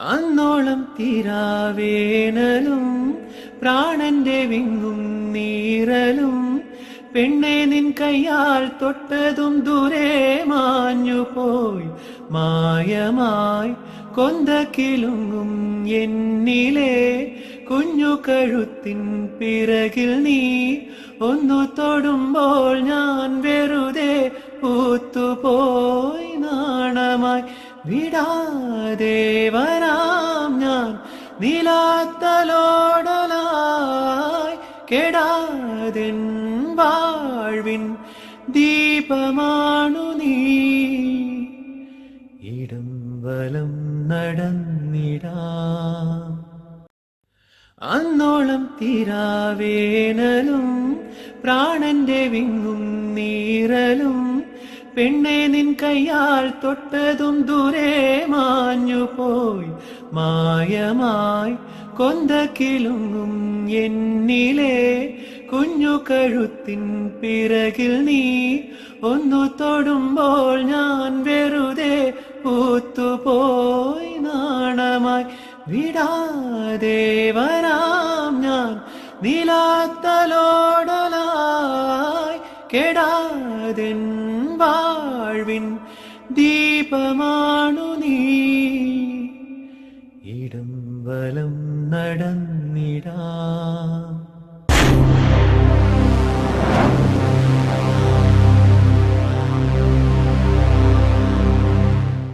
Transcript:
അന്നോളം തീരാവേനലും പ്രാണന്റെ വിങ്ങും നീറലും പെണ്ണെ നിൻ കയ്യാൽ തൊട്ടതും ദൂരെ മാഞ്ഞു പോയി. മായമായി കൊന്തക്കിലുങ്ങും എന്നിലെ കുഞ്ഞു കഴുത്തിൻ പിറകിൽ നീ. ഒന്നു തൊടുമ്പോൾ ഞാൻ വെറുതെ പൂത്തുപോയി നാണമായി വിടാതെ വരാം ഞാൻ. നിലാത്തലോടലായി കെടാതെൻ വാഴ്വിൻ ദീപമാണു നീ. ഇടം വലം നടന്നിടാം. അന്നോളം തീരാവേനലും പ്രാണന്റെ വിങ്ങും നീറലും പെണ്ണെ നിൻ കയ്യാൽ തൊട്ടതും ദൂരെ മാഞ്ഞു പോയി. മായമായി കൊന്ത കിലുങ്ങും എന്നിലെ കുഞ്ഞു കഴുത്തിൻ പിറകിൽ നീ. ഒന്നു തൊടുമ്പോൾ ഞാൻ വെറുതെ പൂത്തുപോയി. നാണമായി വിടാതെ വരാം ഞാൻ. നിലാത്തലോടലായി കെടാതെൻ വാഴ്വിൻ ദീപമാണു നീ. ഇടം വലം നടന്നിടാം.